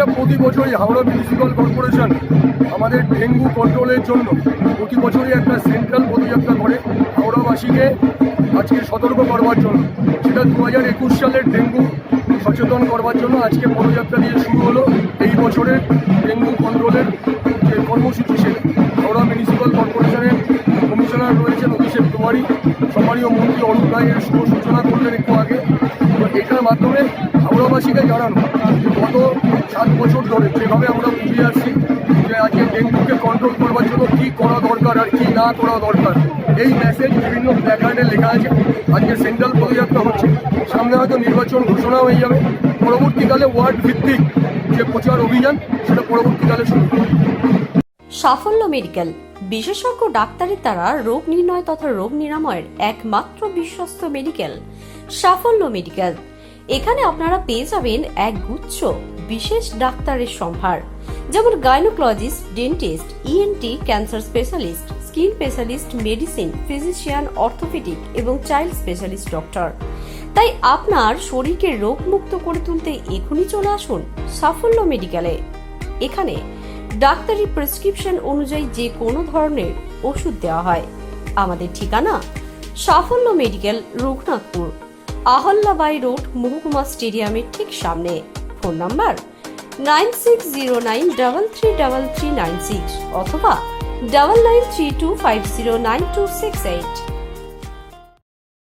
এটা প্রতি বছরই হাওড়া মিউনিসিপ্যাল কর্পোরেশন আমাদের ডেঙ্গু কন্ট্রোলের জন্য প্রতি বছরই একটা সেন্ট্রাল পদযাত্রা করে হাওড়াবাসীকে আজকে সতর্ক করবার জন্য। সেটা দু হাজার একুশ সালের ডেঙ্গু সচেতন করবার জন্য আজকে পদযাত্রা দিয়ে শুরু হলো। এই বছরের ডেঙ্গু কন্ট্রোলের যে কর্মসূচি সেটা হাওড়া মিউনিসিপ্যাল কর্পোরেশনের কমিশনার রয়েছেন অভিষেক কুমারী সম্মানীয় মন্ত্রী অরুণ রায়ের শুভ সূচনা করলেন একটু আগে। এটার মাধ্যমে হাওড়াবাসীকে জানানো গত সাত বছর ধরে যেভাবে আমরা বুঝে আসছি যে আজকে ডেঙ্গুকে কন্ট্রোল করবার জন্য কী করা দরকার আর কী না করা দরকার, এই মেসেজ বিভিন্ন প্ল্যাকার্ডে লেখা আছে। আজকে সেন্ট্রাল পদযাত্রা হচ্ছে। সামনে হয়তো নির্বাচন ঘোষণা হয়ে যাবে। পরবর্তীকালে ওয়ার্ড ভিত্তিক যে প্রচার অভিযান, সেটা পরবর্তীকালে শুরু। সাফল্য মেডিকেল, বিশেষজ্ঞ ডাক্তারের দ্বারা রোগ নির্ণয় তথা রোগ নিরাময়ের একমাত্র বিশ্বস্ত মেডিকেল, সাফল্য মেডিকেল। এখানে আপনারা পেয়ে যাবেন এক গুচ্ছ বিশেষ ডাক্তারের সম্ভার, যেমন gynaecologist dentist ENT cancer specialist skin specialist medicine physician orthopaedic এবং চাইল্ড স্পেশালিস্ট ডক্টর তাই আপনার শরীরকে রোগমুক্ত করে তুলতে এখনই চলে আসুন সাফল্য মেডিকেলে এখানে ডাক্তারি প্রেসক্রিপশন অনুযায়ী যে কোনো ধরনের ওষুধ দেওয়া হয়। আমাদের ঠিকানা সাফল্য মেডিকেল রঘুনাথপুর। আহল্লাবাই রোড, মহকুমা স্টেডিয়ামের ঠিক সামনে। Phone number nine six zero nine double three double three nine six অথবা double nine three two five zero nine two six eight.